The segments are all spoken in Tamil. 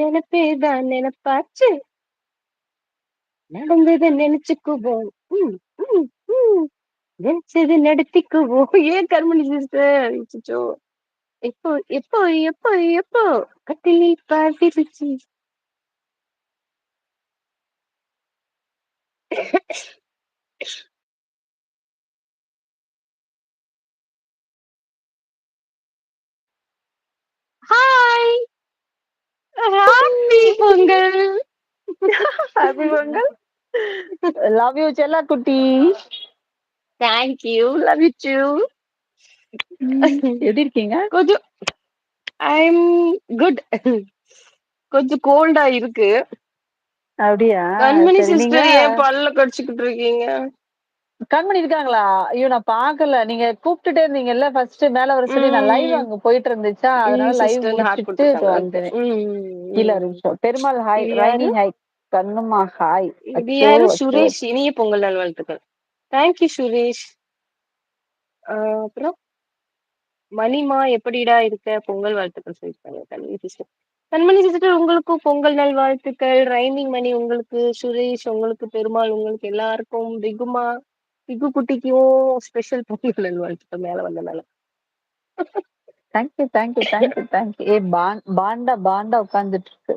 நினைப்பேதான் நினைப்பாச்சு? நடந்ததை நினைச்சுக்குவோம். நினைச்சது நடத்திக்குவோம். ஏன் கர்மணி சிஸ்டர் எப்போ எப்போ எப்போ எப்போ? கட்டிலி பாசி பிச்சு hi happy Pongal happy Pongal love you செல்லா குட்டி. தேங்க்யூ லவ் யூ டூ எப்படி இருக்கீங்க? கொஞ்சம் ஐ எம் குட் கொஞ்சம் கோல்டா இருக்கு. அப்படியா கண்மணி சிஸ்டர் ஏன் பல்ல கடிச்சுக்கிட்டு இருக்கீங்க? கண்மணி இருக்காங்களா ஐயோ நான் பாக்கல நீங்க கூப்பிட்டுட்டே இருந்தீங்கல்ல ஃபர்ஸ்ட் மேல வர சொல்லி நான் லைவ். அங்க போயிட்டு இருந்துச்சா? அதனால லைவ் முடிச்சிட்டு. வந்தேன். ம், கீழ ம். நிமிஷம். பெருமாள் ஹாய் ரைனி? ஹாய் கண்ணுமா ஹாய் இது யாரு? சுரேஷ் இனிய பொங்கல் நல்வாழ்த்துக்கள். Thank you Suresh. அப்புறம்? மணிமா எப்படிடா இருக்க? பொங்கல் வாழ்த்துக்கள் சொல்லிருக்காங்க கண்மணி சிஸ்டர். கண்மணி சிஸ்டர் உங்களுக்கும் பொங்கல் நல்வாழ்த்துக்கள். ரைமிங் மணி உங்களுக்கு சுரேஷ் உங்களுக்கு பெருமாள் உங்களுக்கு எல்லாருக்கும். பிகுமா. பிகு குட்டிக்கும் ஸ்பெஷல் பொங்கல் நல்வாழ்த்துக்கள் மேல வந்தனால. Thank you thank you thank you thank you ஏ பான் பாண்டா பாண்டா உட்கார்ந்துட்டு இருக்கு.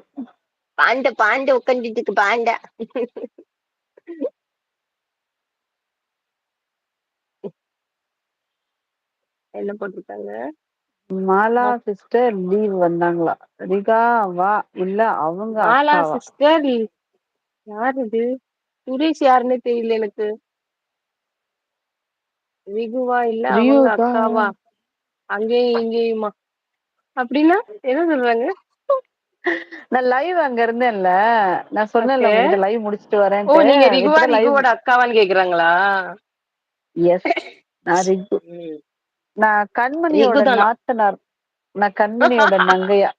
பாண்ட பாண்ட உட்காந்துட்டு இருக்கு பாண்டா. என்ன போட்டிருக்காங்க? மாலா சிஸ்டர் லீவ் வந்தாங்களா? ரிகா வா இல்ல அவங்க மாலா சிஸ்டர் யார் இது? சுரேஷ் யாருன்னே தெரியல எனக்கு. விகுவா இல்ல அவங்க அக்காவா? அங்கேயும் இங்கேயுமா? அப்படின்னா என்ன சொல்றாங்க? நான் லைவ் அங்க இருந்தேன்ல. நான் சொன்னேன்ல லைவ் முடிச்சிட்டு ஓ வரேன்ட்டு நீங்க ரிகுவா ரிகுவோட அக்காவான்னு கேக்குறாங்களா? எஸ் நான் ரிகு. நான் கண்மணியோட? நாத்தனார். நான் கண்மணியோட நங்கையா.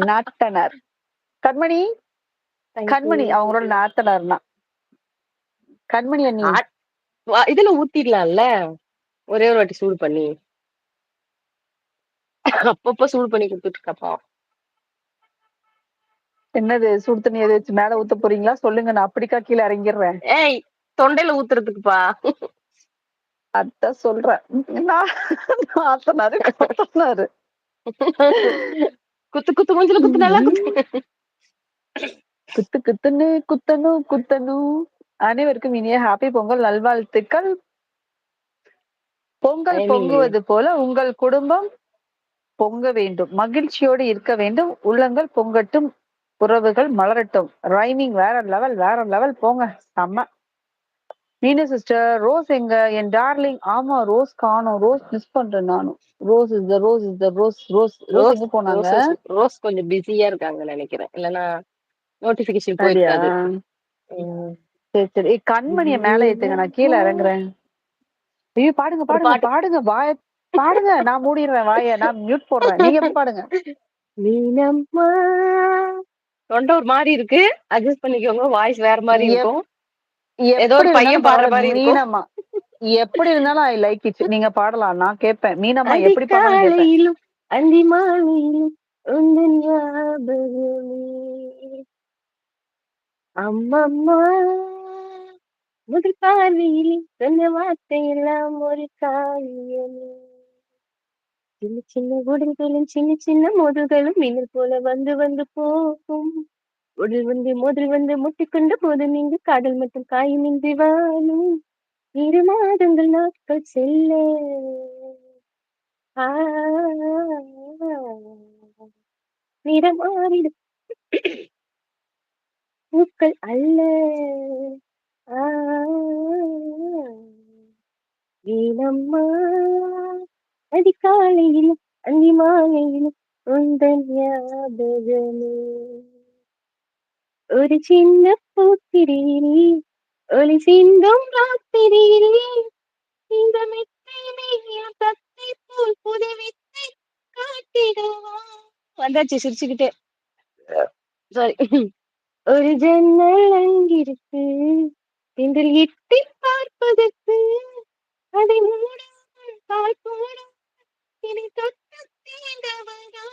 நாட்டனார் கண்மணி. கண்மணி அவங்களோட நாத்தனார்னா. கண்மணி அண்ணி இதுல ஊத்திடலாம்ல. ஒரே ஒரு வாட்டி சூடு பண்ணி. அப்பப்ப சூடு பண்ணி கொடுத்துட்டு இருக்கப்பா என்னது சுடு தண்ணி எது வச்சு மேல ஊத்த போறீங்களா? சொல்லுங்க நான் அப்படிக்கா கீழே இறங்கிடுறேன். ஏய் தொண்டையில ஊத்துறதுக்குப்பா. அதான் சொல்றேன். நான் நாத்தனாரு கொத்தனாரு. குத்து குத்து மூஞ்சில குத்து நல்லா குத்து. குத்து குத்துன்னு குத்தணும் குத்தணும். அனைவருக்கும் இனிய ஹாப்பி பொங்கல் நல்வாழ்த்துக்கள். பொங்கல் பொங்குவது போல உங்கள் குடும்பம் பொங்க வேண்டும். மகிழ்ச்சியோடு இருக்க வேண்டும். உள்ளங்கள் பொங்கட்டும் உறவுகள் மலரட்டும். ரைமிங் வேற லெவல் வேற லெவல் போங்க. செம்ம. மீனு சிஸ்டர் ரோஸ் எங்க? என் டார்லிங் ஆமா ரோஸ் காணோம். ரோஸ் மிஸ் பண்றேன் நானும். Rose is the Rose is the Rose Rose Rose எங்க போனாங்க? ரோஸ் கொஞ்சம் பிஸியா இருக்காங்க நினைக்கிறேன். இல்லனா நோட்டிபிகேஷன் போயிருக்காது. சரி சரி. கண்மணிய மேல ஏத்துங்க. நான் கீழே இறங்குறேன். ஐயோ பாடுங்க பாடுங்க. பாடுங்க. வாய பாடுங்க. நான் மூடிடுறேன் வாய. நான் மியூட் போடுறேன். நீங்க பாடுங்க. மீனம்மா தொண்டை ஒரு மாதிரி இருக்கு. அட்ஜஸ்ட் பண்ணிக்கோங்க. வாய்ஸ் வேற மாதிரி இருக்கும். ஏதோ ஒரு பையன் பாடுற மாதிரி. மீனம்மா எப்படி இருந்தாலும் ஐ லைக் இட் நீங்க பாடலாம். நான் கேட்பேன். மீனம்மா எப்படி அதிகாலையிலும் அந்தி மாலையிலும் அம்மம்மா. முதல் பார்வையில் சொன்ன வார்த்தையெல்லாம் ஒரு காரியமே சின்ன சின்ன உடல்களும் சின்ன சின்ன மோதல்களும் மின்னல் போல வந்து வந்து போகும். உடல் வந்து மோதல் வந்து முட்டிக்கொண்ட போது நீங்க மட்டும் காயும் இன்றி வாழும். இரு மாதங்கள் நாட்கள் செல்ல. ஆ, நிறமாறிடும் பூக்கள் அல்ல. வீணம்மா அதிகாலையிலும் அந்தி மாலையிலும் உந்தன் ஞாபகமே ஒரு சின்ன பூத்திரியிலே ஒளி சிந்தும் ராத்திரியிலே இந்த மெத்தை மேல் போல் புது வித்தை காட்டிடுவா. வந்தாச்சு சிரிச்சுக்கிட்டே. சாரி ஒரு ஜன்னல் அங்கிருக்கு. திண்டில் எட்டி பார்ப்பதற்கு அதை மூடாமல் கால் இனி தொட்டு தீண்டவனா